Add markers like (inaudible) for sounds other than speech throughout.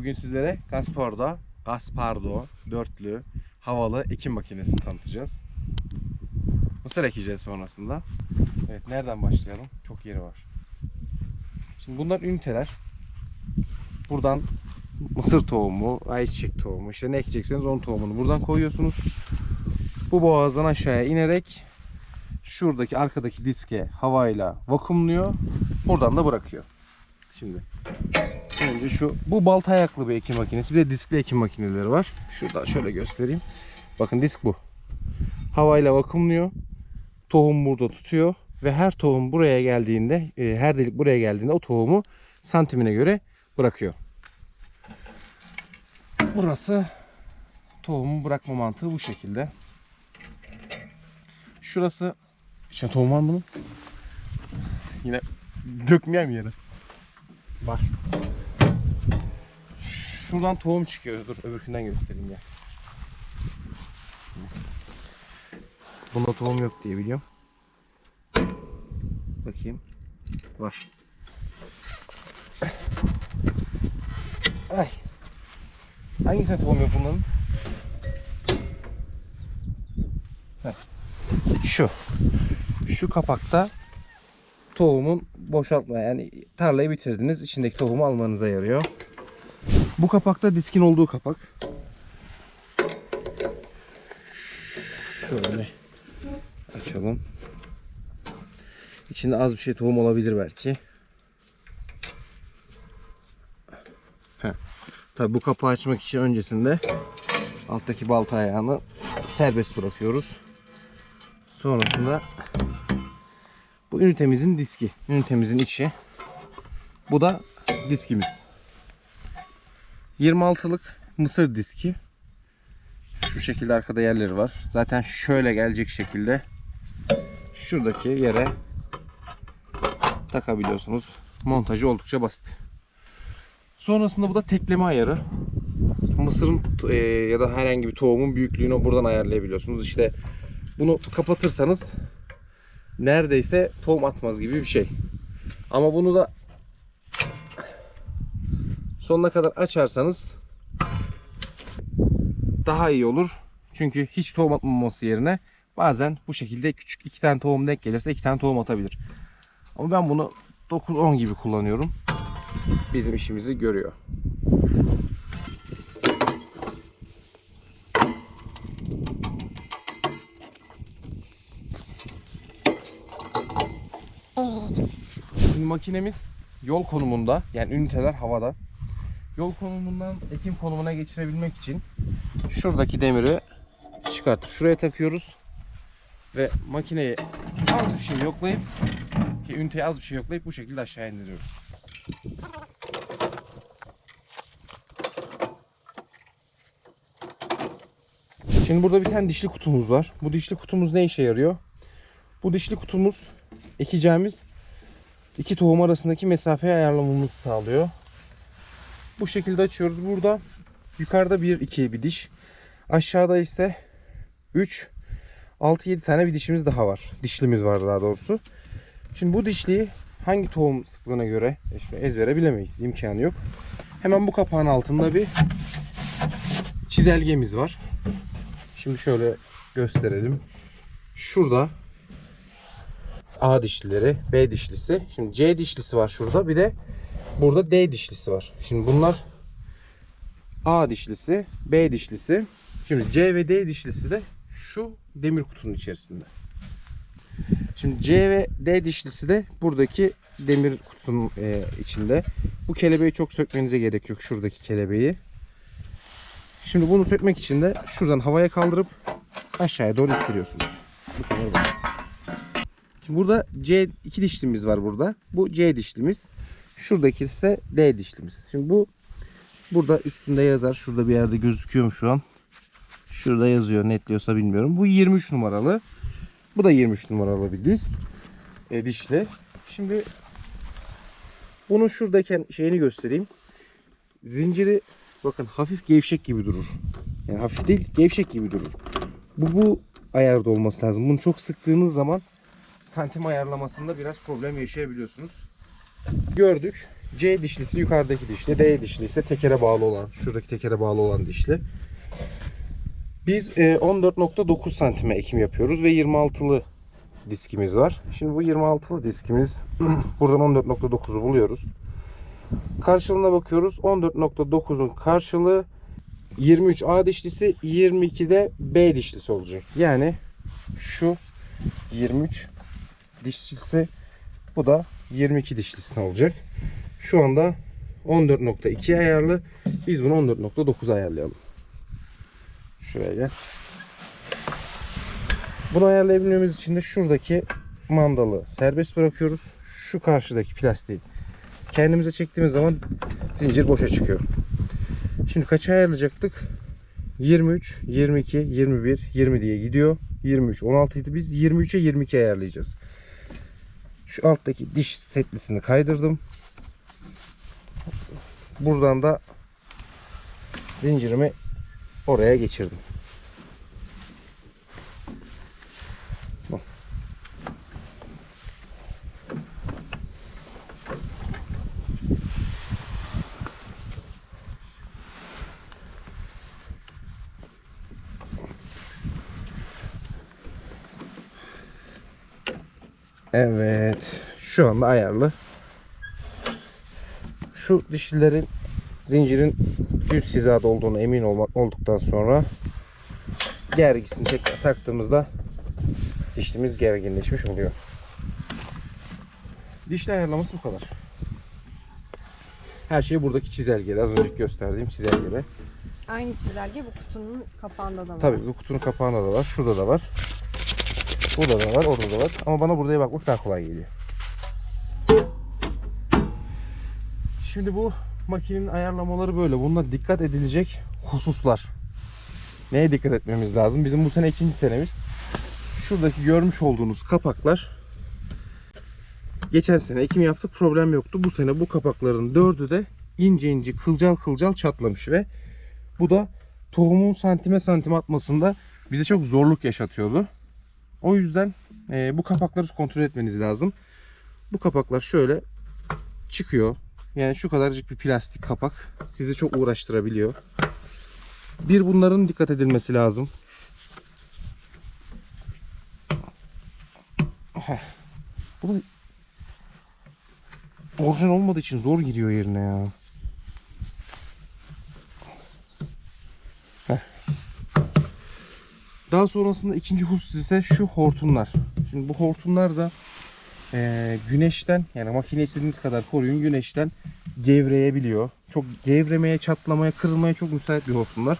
Bugün sizlere Gaspardo, Gaspardo dörtlü havalı ekim makinesi tanıtacağız. Mısır ekeceğiz sonrasında. Evet nereden başlayalım? Çok yeri var. Şimdi bunlar üniteler. Buradan mısır tohumu, ayçiçek tohumu, işte ne ekecekseniz onun tohumunu buradan koyuyorsunuz. Bu boğazdan aşağıya inerek şuradaki arkadaki diske havayla vakumluyor. Buradan da bırakıyor. Şimdi önce şu bu balta ayaklı bir ekim makinesi. Bir de diskli ekim makineleri var. Şurada şöyle göstereyim. Bakın disk bu. Havayla vakumluyor. Tohum burada tutuyor ve her tohum buraya geldiğinde, e, her delik buraya geldiğinde o tohumu santimine göre bırakıyor. Burası tohumu bırakma mantığı bu şekilde. Şurası İçine tohum var mı bunun? Yine dökmeyen yere. Var. Şuradan tohum çıkıyor. Dur öbürkünden göstereyim ya. Bunda tohum yok diye biliyorum. Bakayım. Var. Ay. Hangisine tohum yok bunların? Heh. Şu. Şu kapakta tohumun boşaltma yani tarlayı bitirdiniz içindeki tohumu almanıza yarıyor. Bu kapakta diskin olduğu kapak. Şöyle açalım. İçinde az bir şey tohum olabilir belki. Heh. Tabi bu kapağı açmak için öncesinde alttaki balta ayağını serbest bırakıyoruz. Sonrasında bu ünitemizin diski. Ünitemizin içi. Bu da diskimiz. 26'lık mısır diski. Şu şekilde arkada yerleri var. Zaten şöyle gelecek şekilde şuradaki yere takabiliyorsunuz. Montajı oldukça basit. Sonrasında bu da tekleme ayarı. Mısırın e, ya da herhangi bir tohumun büyüklüğünü buradan ayarlayabiliyorsunuz. İşte bunu kapatırsanız neredeyse tohum atmaz gibi bir şey. Ama bunu da sonuna kadar açarsanız daha iyi olur. Çünkü hiç tohum atmaması yerine bazen bu şekilde küçük iki tane tohum denk gelirse iki tane tohum atabilir. Ama ben bunu 9-10 gibi kullanıyorum. Bizim işimizi görüyor. Şimdi makinemiz yol konumunda yani üniteler havada. Yol konumundan ekim konumuna geçirebilmek için şuradaki demiri çıkartıp şuraya takıyoruz. Ve makineyi az bir şey yoklayıp ki üniteyi az bir şey yoklayıp bu şekilde aşağı indiriyoruz. Şimdi burada bir tane dişli kutumuz var. Bu dişli kutumuz ne işe yarıyor? Bu dişli kutumuz ekeceğimiz iki tohum arasındaki mesafeyi ayarlamamızı sağlıyor. Bu şekilde açıyoruz. Burada yukarıda 1 2 bir diş. Aşağıda ise 3 6 7 tane bir dişimiz daha var. Dişlimiz var daha doğrusu. Şimdi bu dişliyi hangi tohum sıklığına göre işte ezbere bilemeyiz. İmkanı yok. Hemen bu kapağın altında bir çizelgemiz var. Şimdi şöyle gösterelim. Şurada A dişlileri, B dişlisi. Şimdi C dişlisi var şurada. Bir de burada D dişlisi var. Şimdi bunlar A dişlisi, B dişlisi. Şimdi C ve D dişlisi de şu demir kutunun içerisinde. Şimdi C ve D dişlisi de buradaki demir kutunun e, içinde. Bu kelebeği çok sökmenize gerek yok. Şuradaki kelebeği. Şimdi bunu sökmek için de şuradan havaya kaldırıp aşağıya doğru ittiriyorsunuz. Bu kadar basit. Şimdi burada C iki dişlimiz var burada. Bu C dişlimiz. Şuradaki ise D dişlimiz. Şimdi bu burada üstünde yazar. Şurada bir yerde gözüküyor mu şu an? Şurada yazıyor netliyorsa bilmiyorum. Bu 23 numaralı. Bu da 23 numaralı bir disk. E, dişli. Şimdi bunun şuradaki şeyini göstereyim. Zinciri bakın hafif gevşek gibi durur. Yani hafif değil gevşek gibi durur. Bu bu ayarda olması lazım. Bunu çok sıktığınız zaman santim ayarlamasında biraz problem yaşayabiliyorsunuz. Gördük. C dişlisi yukarıdaki dişli. D dişli ise tekere bağlı olan, şuradaki tekere bağlı olan dişli. Biz e, 14.9 santime ekim yapıyoruz ve 26'lı diskimiz var. Şimdi bu 26'lı diskimiz (clears throat) buradan 14.9'u buluyoruz. Karşılığına bakıyoruz. 14.9'un karşılığı 23 A dişlisi, 22'de B dişlisi olacak. Yani şu 23 dişlisi, bu da 22 dişlisi olacak. Şu anda 14.2 ayarlı. Biz bunu 14.9 ayarlayalım. Şuraya gel. Bunu ayarlayabilmemiz için de şuradaki mandalı serbest bırakıyoruz. Şu karşıdaki plastiği kendimize çektiğimiz zaman zincir boşa çıkıyor. Şimdi kaça ayarlayacaktık? 23, 22, 21, 20 diye gidiyor. 23, 16 idi. Biz 23'e 22 ayarlayacağız. Şu alttaki diş setlisini kaydırdım. Buradan da zincirimi oraya geçirdim. Bu. Evet. Şu anda ayarlı. Şu dişlilerin zincirin düz hizada olduğunu emin olmak olduktan sonra gergisini tekrar taktığımızda dişlimiz gerginleşmiş oluyor. Dişli ayarlaması bu kadar. Her şey buradaki çizelgede. Az önce gösterdiğim çizelgede. Aynı çizelge bu kutunun kapağında da var. Tabii bu kutunun kapağında da var. Şurada da var. Burada da var. Orada da var. Ama bana buraya bakmak daha kolay geliyor. Şimdi bu makinenin ayarlamaları böyle. Bunlar dikkat edilecek hususlar. Neye dikkat etmemiz lazım? Bizim bu sene ikinci senemiz. Şuradaki görmüş olduğunuz kapaklar geçen sene ekim yaptık problem yoktu. Bu sene bu kapakların dördü de ince ince kılcal kılcal çatlamış ve bu da tohumun santime santim atmasında bize çok zorluk yaşatıyordu. O yüzden e, bu kapakları kontrol etmeniz lazım. Bu kapaklar şöyle çıkıyor. Yani şu kadarcık bir plastik kapak sizi çok uğraştırabiliyor. Bir bunların dikkat edilmesi lazım. Bu da orijinal olmadığı için zor giriyor yerine ya. Daha sonrasında ikinci husus ise şu hortumlar. Şimdi bu hortumlar da eee, güneşten yani makine istediğiniz kadar koruyun güneşten gevreyebiliyor. Çok gevremeye, çatlamaya, kırılmaya çok müsait bir hortumlar.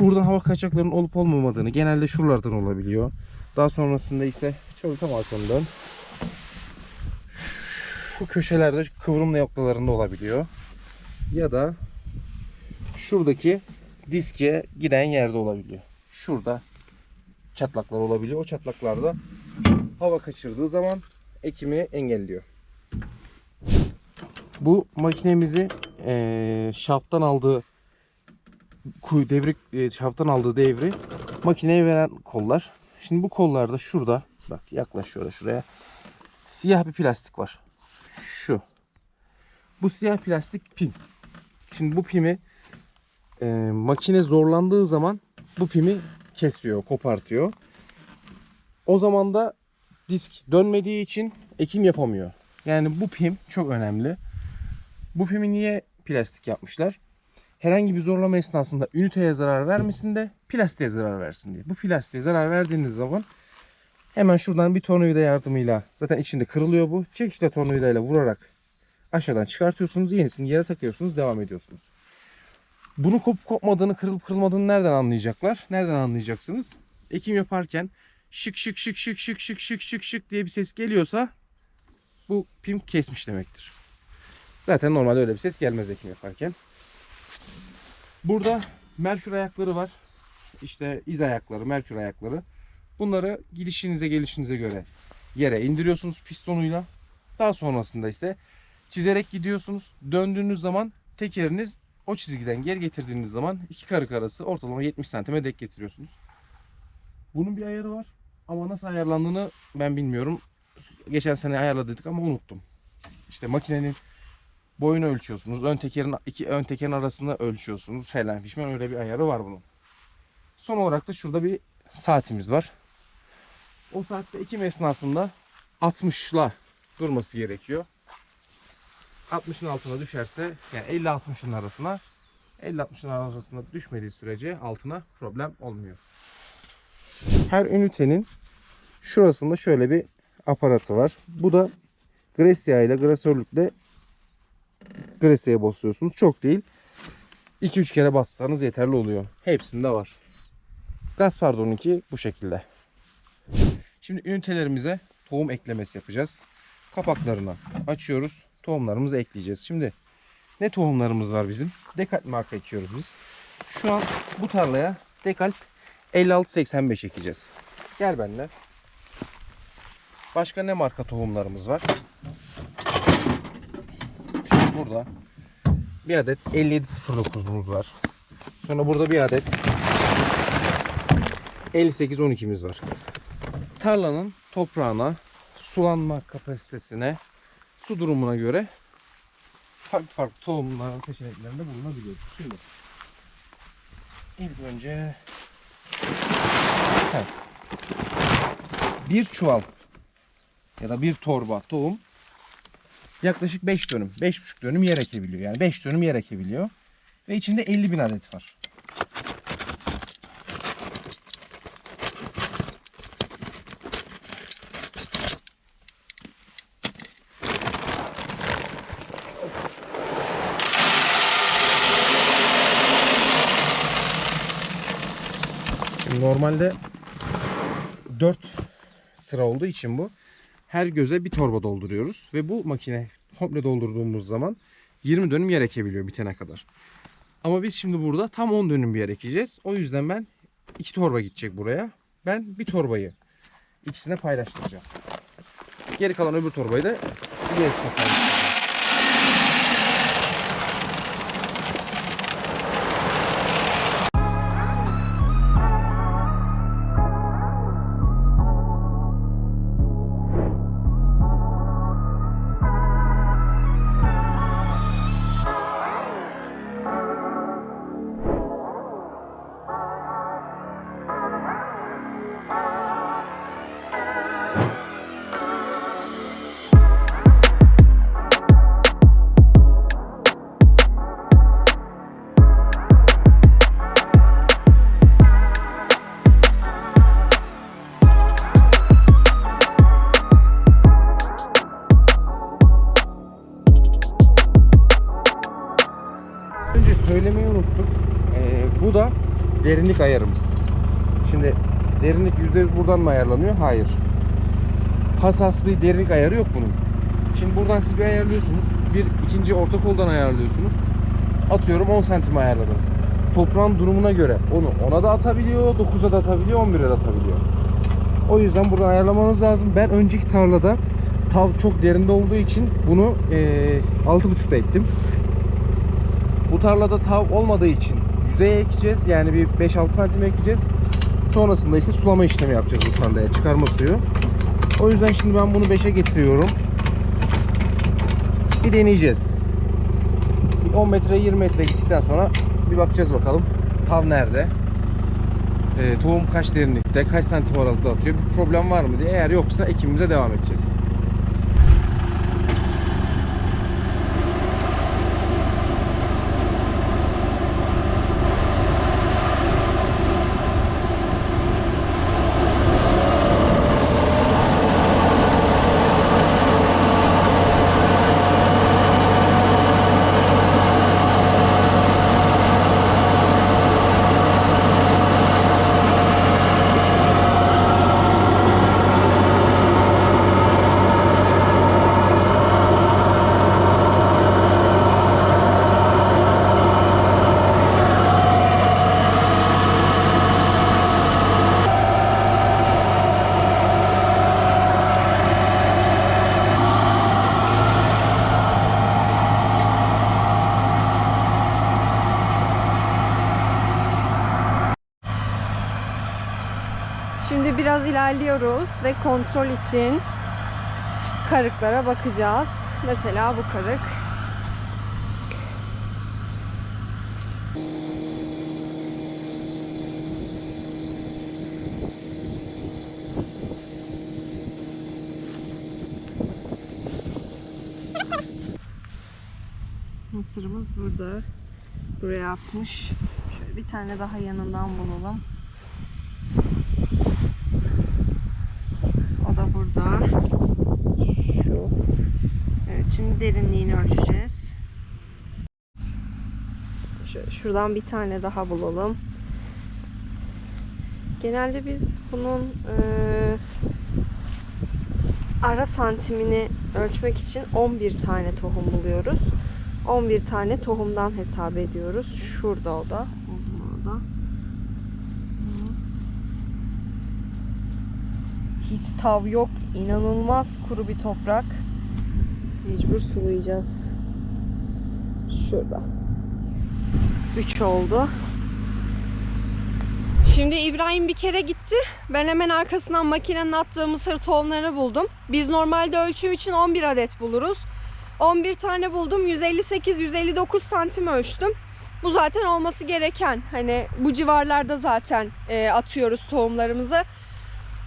Buradan hava kaçaklarının olup olmamadığını genelde şuralardan olabiliyor. Daha sonrasında ise çok tam arkamdan şu köşelerde kıvrım noktalarında olabiliyor. Ya da şuradaki diske giden yerde olabiliyor. Şurada çatlaklar olabiliyor. O çatlaklarda hava kaçırdığı zaman ekimi engelliyor. Bu makinemizi eee şafttan aldığı kuyu devrik e, şafttan aldığı devri makineye veren kollar. Şimdi bu kollarda şurada bak yaklaş şöyle şuraya siyah bir plastik var. Şu. Bu siyah plastik pim. Şimdi bu pimi e, makine zorlandığı zaman bu pimi kesiyor, kopartıyor. O zaman da disk dönmediği için ekim yapamıyor. Yani bu pim çok önemli. Bu pimi niye plastik yapmışlar? Herhangi bir zorlama esnasında üniteye zarar vermesin de plastiğe zarar versin diye. Bu plastiğe zarar verdiğiniz zaman hemen şuradan bir tornavida yardımıyla zaten içinde kırılıyor bu. Çekiçle tornavidayla vurarak aşağıdan çıkartıyorsunuz. Yenisini yere takıyorsunuz. Devam ediyorsunuz. Bunu kopup kopmadığını, kırılıp kırılmadığını nereden anlayacaklar? Nereden anlayacaksınız? Ekim yaparken şık şık şık şık şık şık şık şık şık diye bir ses geliyorsa bu pim kesmiş demektir. Zaten normalde öyle bir ses gelmez ekim yaparken. Burada merkür ayakları var. İşte iz ayakları, merkür ayakları. Bunları gidişinize gelişinize göre yere indiriyorsunuz pistonuyla. Daha sonrasında ise çizerek gidiyorsunuz. Döndüğünüz zaman tekeriniz o çizgiden geri getirdiğiniz zaman iki karık arası ortalama 70 santime dek getiriyorsunuz. Bunun bir ayarı var ama nasıl ayarlandığını ben bilmiyorum. Geçen sene ayarladık ama unuttum. İşte makinenin boyunu ölçüyorsunuz. Ön tekerin iki ön tekerin arasında ölçüyorsunuz. Falan fişmen öyle bir ayarı var bunun. Son olarak da şurada bir saatimiz var. O saatte ekim esnasında 60'la durması gerekiyor. 60'ın altına düşerse yani 50-60'ın arasına 50-60'ın arasında düşmediği sürece altına problem olmuyor. Her ünitenin şurasında şöyle bir aparatı var. Bu da Grecia ile grasörlükle Grecia'ya basıyorsunuz. Çok değil. 2-3 kere bassanız yeterli oluyor. Hepsinde var. Gaz pardonunki bu şekilde. Şimdi ünitelerimize tohum eklemesi yapacağız. Kapaklarını açıyoruz. Tohumlarımızı ekleyeceğiz. Şimdi ne tohumlarımız var bizim? Dekalp marka ekiyoruz biz. Şu an bu tarlaya Dekalp 5685 ekeceğiz. Gel benimle. Başka ne marka tohumlarımız var? Şimdi burada bir adet 5709'umuz var. Sonra burada bir adet 5812'miz var. Tarlanın toprağına, sulanma kapasitesine, su durumuna göre farklı farklı tohumların seçeneklerinde bulunabiliyoruz. Şimdi ilk önce Heh. bir çuval ya da bir torba tohum yaklaşık 5 dönüm, 5,5 dönüm yer ekebiliyor. Yani 5 dönüm yer ekebiliyor. Ve içinde 50 bin adet var. Normalde 4 sıra olduğu için bu her göze bir torba dolduruyoruz ve bu makine komple doldurduğumuz zaman 20 dönüm yer ekebiliyor bitene kadar. Ama biz şimdi burada tam 10 dönüm bir yer ekeceğiz. O yüzden ben iki torba gidecek buraya. Ben bir torbayı ikisine paylaştıracağım. Geri kalan öbür torbayı da diğer ikisine paylaştıracağım. Derinlik ayarımız. Şimdi derinlik %100 buradan mı ayarlanıyor? Hayır. Hassas bir derinlik ayarı yok bunun. Şimdi buradan siz bir ayarlıyorsunuz. Bir ikinci orta koldan ayarlıyorsunuz. Atıyorum 10 santim ayarladınız. Toprağın durumuna göre onu 10'a da atabiliyor, 9'a da atabiliyor, 11'e de atabiliyor. O yüzden buradan ayarlamanız lazım. Ben önceki tarlada tav çok derinde olduğu için bunu eee 6.5'da ektim. Bu tarlada tav olmadığı için yüzeye ekeceğiz. Yani bir 5-6 santim ekeceğiz. Sonrasında işte sulama işlemi yapacağız bu tarlaya. Çıkarma suyu. O yüzden şimdi ben bunu 5'e getiriyorum. Bir deneyeceğiz. Bir 10 metre 20 metre gittikten sonra bir bakacağız bakalım. Tav nerede? Ee, tohum kaç derinlikte, kaç santim aralıkta atıyor, bir problem var mı diye. Eğer yoksa ekimimize devam edeceğiz. Biraz ilerliyoruz ve kontrol için karıklara bakacağız. Mesela bu karık Mısırımız burada. Buraya atmış. Şöyle bir tane daha yanından bulalım. Şimdi derinliğini ölçeceğiz. Şuradan bir tane daha bulalım. Genelde biz bunun eee, ara santimini ölçmek için 11 tane tohum buluyoruz. 11 tane tohumdan hesap ediyoruz. Şurada o da. Hiç tav yok. İnanılmaz kuru bir toprak. Mecbur sulayacağız. Şurada. 3 oldu. Şimdi İbrahim bir kere gitti. Ben hemen arkasından makinenin attığı mısır tohumlarını buldum. Biz normalde ölçüm için 11 adet buluruz. 11 tane buldum. 158-159 santim ölçtüm. Bu zaten olması gereken. Hani bu civarlarda zaten e, atıyoruz tohumlarımızı.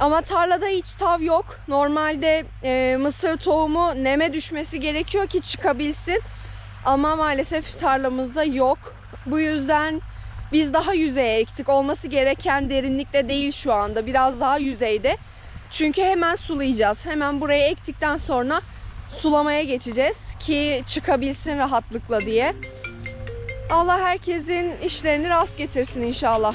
Ama tarlada hiç tav yok. Normalde e, mısır tohumu neme düşmesi gerekiyor ki çıkabilsin. Ama maalesef tarlamızda yok. Bu yüzden biz daha yüzeye ektik. Olması gereken derinlikte değil şu anda. Biraz daha yüzeyde. Çünkü hemen sulayacağız. Hemen buraya ektikten sonra sulamaya geçeceğiz ki çıkabilsin rahatlıkla diye. Allah herkesin işlerini rast getirsin inşallah.